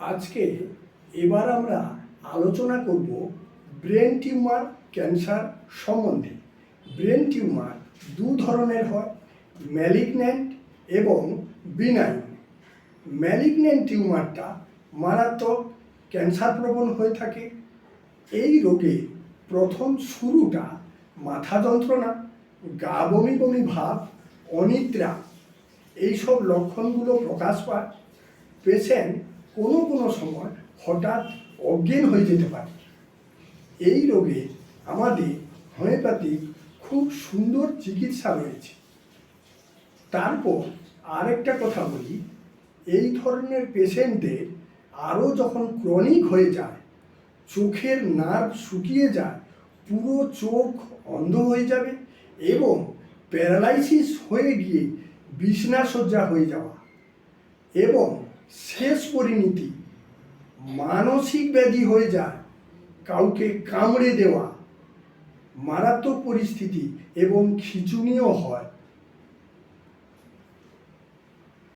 আজকে এবার আমরা আলোচনা করব ব্রেন টিউমার, ক্যান্সার সম্বন্ধে। ব্রেন টিউমার দু ধরনের হয়, ম্যালিগন্যান্ট এবং বিনাইন। ম্যালিগন্যান্ট টিউমারটা মারাত্মক ক্যান্সার প্রবণ হয়ে থাকে। এই রোগে প্রথম শুরুটা মাথা যন্ত্রণা, গা বমি বমি ভাব, অনিদ্রা, এইসব লক্ষণগুলো প্রকাশ পায়। পেশেন্ট কোনো কোনো সময় হঠাৎ অজ্ঞান হয়ে যেতে পারে। এই রোগে আমাদের হোমিওপ্যাথিক খুব সুন্দর চিকিৎসা রয়েছে। তারপর আরেকটা কথা বলি, এই ধরনের পেশেন্টদের আরও যখন ক্রনিক হয়ে যায়, চোখের নার্ভ শুকিয়ে যায়, পুরো চোখ অন্ধ হয়ে যাবে এবং প্যারালাইসিস হয়ে গিয়ে বিছনাসজ্জা হয়ে যাওয়া এবং পরিণতি। মানসিক ব্যাধি হয়ে যায় কাউকে কামড়ে দেওয়া মারাত্মক পরিস্থিতি এবং খিচুনিও হয়।